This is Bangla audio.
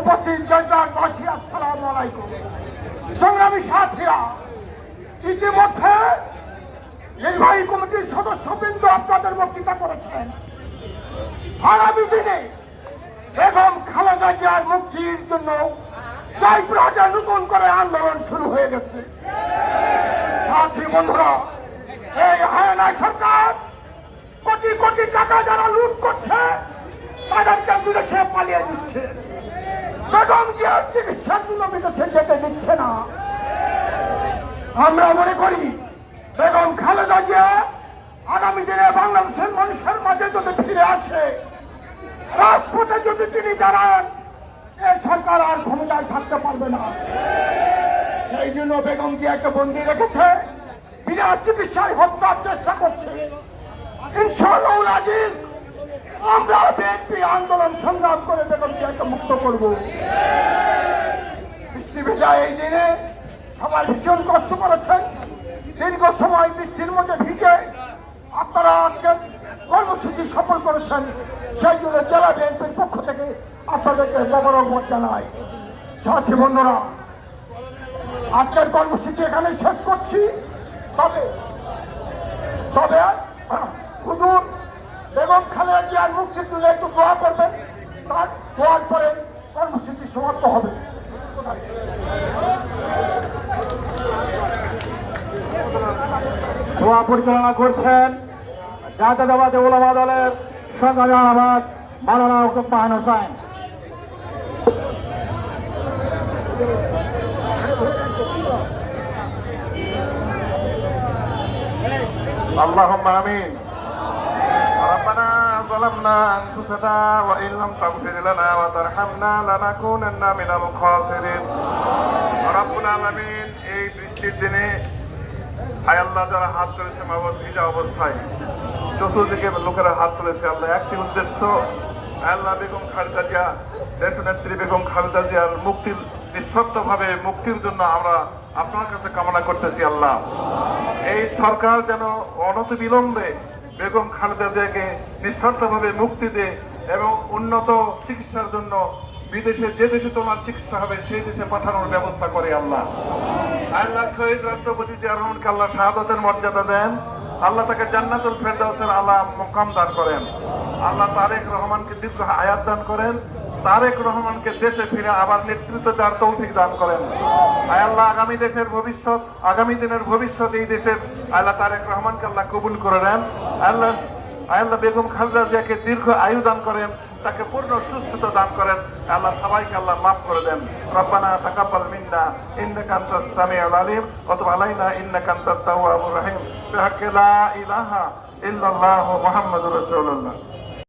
উপস্থিত জয়পুরহাটবাসী আসসালাম আলাইকুম। সংগ্রামী সাথীরা, ইতিমধ্যে নির্বাহী কমিটির সদস্যবৃন্দ আপনাদের বক্তৃতা করেছেন। আগামী দিনে বেগম খালেদা জিয়ার মুক্তির জন্য জয়পুরহাটে নতুন করে আন্দোলন শুরু হয়ে গেছে। সাথী বন্ধুরা, এই সরকার কোটি কোটি টাকা যারা লুট করছে, তাদেরকে বিদেশে পালিয়ে দিচ্ছে। বেগম জিয়ার চিকিৎসার জন্য বিদেশে যেতে দিচ্ছে না। আমরা মনে করি, বেগম খালেদা জিয়া আগামী দিনে বাংলাদেশের মানুষের মাঝে যদি ফিরে আসে, রাজপথে যদি তিনি দাঁড়ান এই সরকার আর ক্ষমতায় থাকতে পারবে না। সেই জন্য বেগম জিয়াকে বন্দি রেখেছে, বিনা চিকিৎসায় হত্যার চেষ্টা করছে। ইনশাআল্লাহ আজিজ আমরা বিএনপি আন্দোলন সংগ্রাম করে বেগম জিয়াকে মুক্ত করব। বৃষ্টি ভেজা এই দিনে সবাই ভীষণ কষ্ট করেছেন। দীর্ঘ সময় বৃষ্টির মধ্যে ভিজে আপনারা আজকে কর্মসূচি সফল করেছেন। সেই জন্য জেলা বিএনপির পক্ষ থেকে আপনাদেরকে মোবারকবাদ জানাই। সাথী বন্ধুরা, আজকের কর্মসূচি এখানে শেষ করছি। তবে তবে হুজুর বেগম খালেদা জিয়ার মুক্তির জন্য একটু দোয়া করবেন তার দোয়ার পরে কর্মসূচি সমাপ্ত হবে সভা পরিচালনা করছেন জাতীয়তাবাদী ওলামা দলের সংগ্রামী আহ্বাদ মাওলানা হুকুম মাহান হোসেন اللهم امين ربنا ظلمنا انفسنا وان لم تغفر لنا وترحمنا لنكونن من الخاسرين رب العالمين এই বৃষ্টির দিনে হায় আল্লাহ যারা হাত তুলেছে মাবত ভিজা অবস্থায় চতুর্দিকে লোকেরা হাত তুলেছে আল্লাহ একটি উদ্দেশ্য আল্লাহ বেগম খালেদা জিয়া দেশ নেত্রী বেগম খালেদা জিয়ার মুক্তির নিঃশর্তভাবে মুক্তির জন্য আমরা আপনার কাছে কামনা করতেছি আল্লাহ এই সরকার যেন অনত বিলম্বে বেগম খালেদা জিয়াকে নিঃশর্তভাবে মুক্তি দেয় এবং উন্নত চিকিৎসার জন্য বিদেশে যে দেশে তোমার চিকিৎসা হবে, সেই দেশে পাঠানোর ব্যবস্থা করে আল্লাহ। আল্লাহ শহীদ রাষ্ট্রপতি জিয়া রহমানকে আল্লাহ শাহাদতের মর্যাদা দেন। আল্লাহ তাকে জান্নাতুল ফেরদাউসের আল্লাহ মোকাম দান করেন। আল্লাহ তারেক রহমানকে দীর্ঘ আয়াত দান করেন। তারেক রহমানকে দেশে ফিরে আবার নেতৃত্ব দেওয়ার তৌফিক দান করেন। আল্লাহ, আগামী দেশের ভবিষ্যৎ, আগামী দিনের ভবিষ্যৎ এই দেশের। আল্লাহ, তারেক রহমানকে আল্লাহ কবুল করে নেন। আল্লাহ আল্লাহ বেগম খালেদা জিয়াকে দীর্ঘ আয়ু দান করেন, তাকে পূর্ণ সুস্থতা দান করেন। আল্লাহ সবাইকে আল্লাহ মাফ করে দেন। রব্বানা তাকাব্বাল মিন্না, ইন্নাকা আনতাস সামিউল আলিম, ওয়া তুব আলাইনা, ইন্নাকা আনতাত তাওয়াবুর রহিম। বিহাক্কি লা ইলাহা ইল্লাল্লাহু মুহাম্মাদুর রাসূলুল্লাহ।